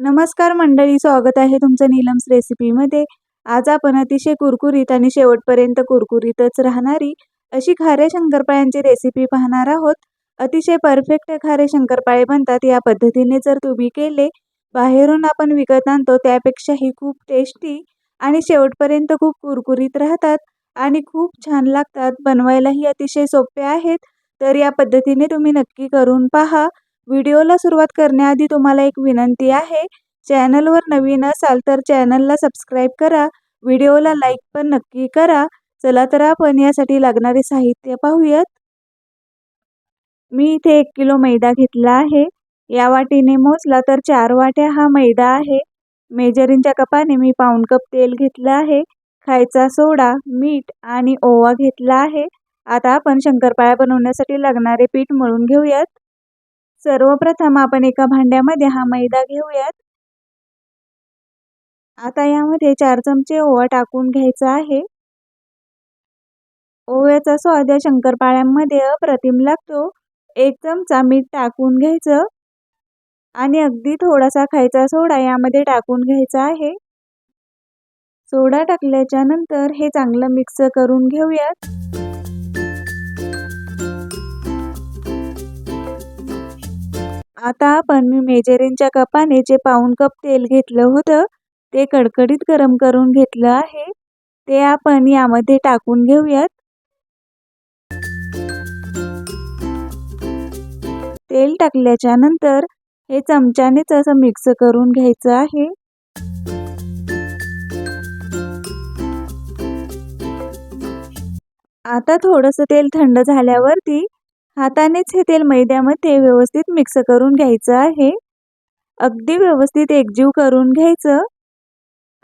नमस्कार मंडळी स्वागत आहे तुमचं नीलम्स रेसिपीमध्ये. आज आपण अतिशय कुरकुरीत आणि शेवटपर्यंत कुरकुरीतच राहणारी अशी खारे शंकरपाळ्यांची रेसिपी पाहणार आहोत. अतिशय परफेक्ट खारे शंकरपाळे बनतात या पद्धतीने जर तुम्ही केले बाहेरून आपण विकत आणतो त्यापेक्षाही खूप टेस्टी आणि शेवटपर्यंत खूप कुरकुरीत राहतात आणि खूप छान लागतात. बनवायलाही अतिशय सोपे आहेत. तर या पद्धतीने तुम्ही नक्की करून पहा. व्हिडिओला सुरुवात करण्याआधी तुम्हाला एक विनंती आहे. चॅनलवर नवीन असाल तर चॅनलला सबस्क्राईब करा. व्हिडिओला लाईक पण नक्की करा. चला तर आपण यासाठी लागणारे साहित्य पाहूयात. मी इथे एक किलो मैदा घेतला आहे. या वाटीने मोजला तर चार वाट्या हा मैदा आहे. मेजरींच्या कपाने मी पाऊण कप तेल घेतलं आहे. खायचा सोडा मीठ आणि ओवा घेतला आहे. आता आपण शंकरपाळ्या बनवण्यासाठी लागणारे पीठ मळून घेऊयात. सर्वप्रथम आपण एका भांड्यामध्ये हा मैदा घेऊयात. आता यामध्ये चार चमचे ओवा टाकून घ्यायचा आहे. ओव्याचा स्वाद या शंकरपाळ्यांमध्ये अप्रतिम लागतो. एक चमचा मीठ टाकून घ्यायचं. आणि अगदी थोडासा खायचा सोडा यामध्ये टाकून घ्यायचा आहे. सोडा टाकल्याच्या नंतर हे चांगलं मिक्स करून घेऊयात. आता आपण मी मेजरिंगच्या कपाने जे पाऊन कप तेल घेतलं होतं ते कडकडीत गरम करून घेतलं आहे. ते आपण यामध्ये टाकून घेऊयात. तेल टाकल्याच्या नंतर हे चमच्यानेच असं मिक्स करून घ्यायचं आहे. आता थोडंसं तेल थंड झाल्यावरती हातानेच हे तेल मैद्यामध्ये व्यवस्थित मिक्स करून घ्यायचं आहे. अगदी व्यवस्थित एकजीव करून घ्यायचं.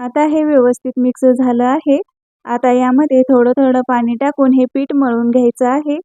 आता हे व्यवस्थित मिक्स झालं आहे. आता यामध्ये थोडं थोडं पाणी टाकून हे पीठ मळून घ्यायचं आहे.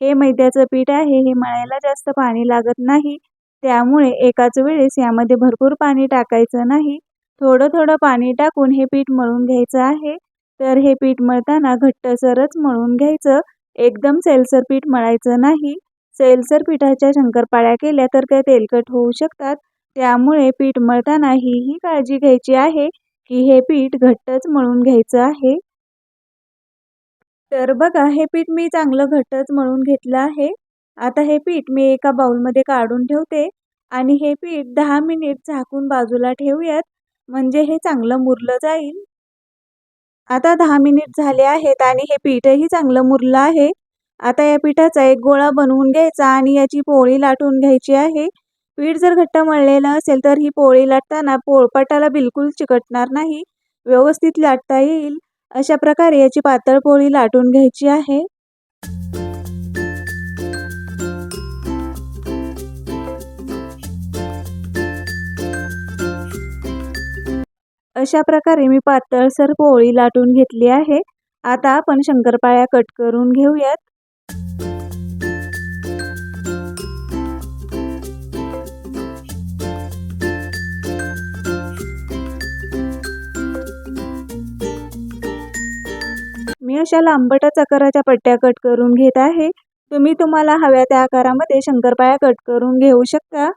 हे मैद्याचं पीठ आहे हे मळायला जास्त पाणी लागत नाही. त्यामुळे एकाच वेळेस यामध्ये भरपूर पाणी टाकायचं नाही. थोडं थोडं पाणी टाकून हे पीठ मळून घ्यायचं आहे. तर हे पीठ मळताना घट्टसरच मळून घ्यायचं. एकदम सैलसर पीठ मळायचं नाही. सैलसर पिठाच्या शंकरपाळ्या केल्या तर त्या तेलकट होऊ शकतात. त्यामुळे पीठ मळताना ही ही काळजी घ्यायची आहे की हे पीठ घट्टच मळून घ्यायचं आहे. तर बघा हे पीठ मी चांगलं घट्टच मळून घेतलं आहे. आता हे पीठ मी एका बाउलमध्ये काढून ठेवते आणि हे पीठ दहा मिनिट झाकून बाजूला ठेवूयात. म्हणजे हे चांगलं मुरलं जाईल. आता दहा मिनिट झाले आहेत आणि हे पीठही चांगलं मुरलं आहे. आता या पिठाचा एक गोळा बनवून घ्यायचा आणि याची पोळी लाटून घ्यायची आहे. पीठ जर घट्ट मळलेलं असेल तर ही पोळी लाटताना पोळपाटाला बिलकुल चिकटणार नाही. व्यवस्थित लाटता येईल. अशा प्रकारे याची पातळ पोळी लाटून घ्यायची आहे. अशा प्रकारे मी पातळसर पोळी लाटून घेतली आहे. आता आपण शंकरपाळ्या कट करून घेऊयात. मी अशा लांबटच आकाराच्या पट्ट्या कट करून घेत आहे. तुम्ही तुम्हाला हव्या त्या आकारामध्ये शंकरपाळ्या कट करून घेऊ शकता.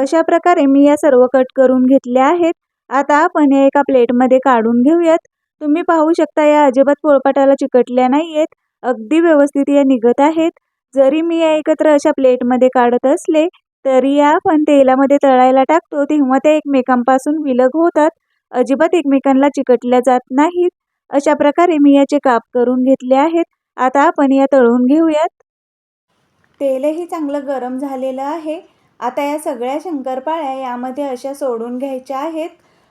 अशा प्रकारे मी या सर्व कट करून घेतल्या आहेत. आता आपण या एका प्लेटमध्ये काढून घेऊयात. तुम्ही पाहू शकता या अजिबात पोळपाटाला चिकटल्या नाही आहेत अगदी व्यवस्थित या निघत आहेत. जरी मी या एकत्र अशा प्लेटमध्ये काढत असले तरी या आपण तेलामध्ये तळायला टाकतो तेव्हा त्या एकमेकांपासून विलग होतात. अजिबात एकमेकांना चिकटल्या जात नाहीत. अशा प्रकारे मी याचे काप करून घेतले आहेत. आता आपण या तळून घेऊयात. तेलही चांगलं गरम झालेलं आहे. आता या सगळ्या शंकरपाळ्या यामध्ये अशा सोडून घ्यायच्या आहेत.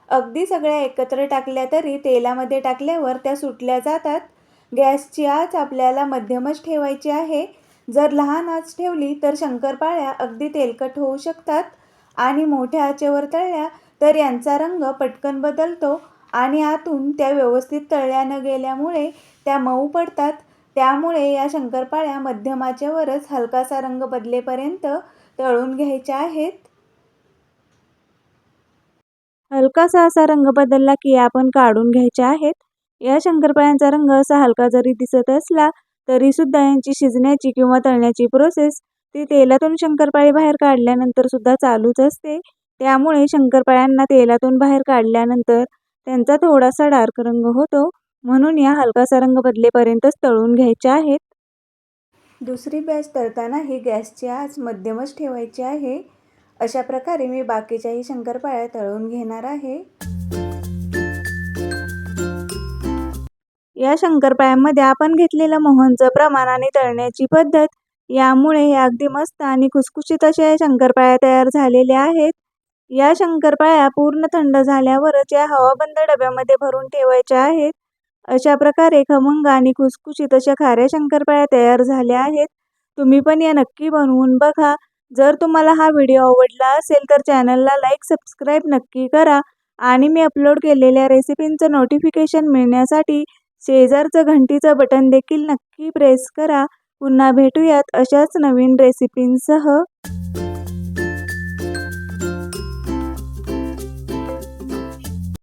अगदी सगळ्या एकत्र टाकल्या तरी तेलामध्ये टाकल्यावर त्या सुटल्या जातात. गॅसची आच आपल्याला मध्यमच ठेवायची आहे. जर लहान आच ठेवली तर शंकरपाळ्या अगदी तेलकट होऊ शकतात आणि मोठ्या आचेवर तळल्या तर यांचा रंग पटकन बदलतो आणि आतून त्या व्यवस्थित तळल्या न गेल्यामुळे त्या मऊ पडतात. त्यामुळे या शंकरपाळ्या मध्यमाच्यावरच हलकासा रंग बदलेपर्यंत तळून घ्यायच्या आहेत. हलकासा असा रंग बदलला की आपण काढून घ्यायचे आहेत. या शंकरपाळ्यांचा रंग असा हलका जरी दिसत असला तरीसुद्धा यांची शिजण्याची किंवा तळण्याची प्रोसेस ती तेलातून शंकरपाळी बाहेर काढल्यानंतर सुद्धा चालूच असते. त्यामुळे शंकरपाळ्यांना तेलातून बाहेर काढल्यानंतर त्यांचा थोडासा डार्क रंग होतो. म्हणून या हलकासा रंग बदलेपर्यंतच तळून घ्यायच्या आहेत. दुसरी बॅच तळताना ही गॅसची आच मध्यमच ठेवायची आहे. अशा प्रकारे मी बाकीच्याही शंकरपाळ्या तळून घेणार आहे. या शंकरपाळ्यांमध्ये आपण घेतलेलं मोहनचं प्रमाण आणि तळण्याची पद्धत यामुळे हे अगदी मस्त आणि खुसखुशीत अशा शंकरपाळ्या तयार झालेल्या आहेत. या शंकरपाळ्या पूर्ण थंड झाल्यावरच या हवाबंद डब्यामध्ये भरून ठेवायच्या आहेत. अशा प्रकारे खमंग आणि खुसखुशीत अशा खाऱ्या शंकरपाळ्या तयार झाल्या आहेत. तुम्ही पण या नक्की बनवून बघा. जर तुम्हाला हा व्हिडिओ आवडला असेल तर चॅनलला लाईक सबस्क्राईब नक्की करा. आणि मी अपलोड केलेल्या रेसिपींचं नोटिफिकेशन मिळण्यासाठी शेजारचं घंटीचं बटन देखील नक्की प्रेस करा. पुन्हा भेटूयात अशाच नवीन रेसिपींसह.